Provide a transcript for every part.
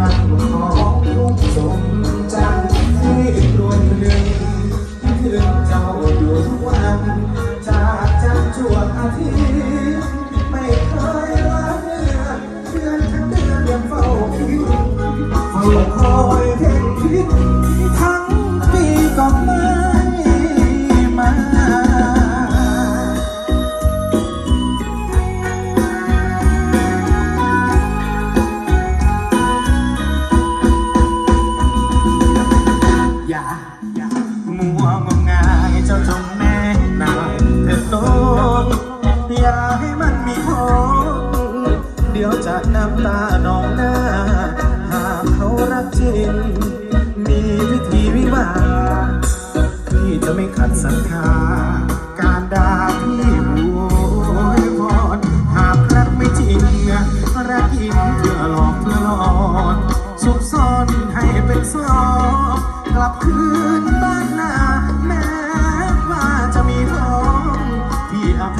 นั่งของลุงสม อย่าอย่ามัวงมงายเจ้าจงแน่นายเถิดโลกอย่าให้มันมีโทษเดี๋ยวจะน้ำตานองหน้า หากเขารักจริง มีวิธีวิวาพี่จะไม่ขัดศรัทธาการด่าพี่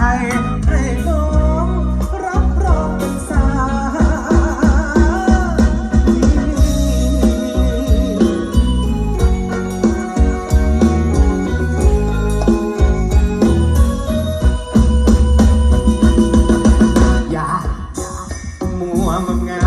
ให้น้องรับรองเป็นสามีอย่ามัวงมงา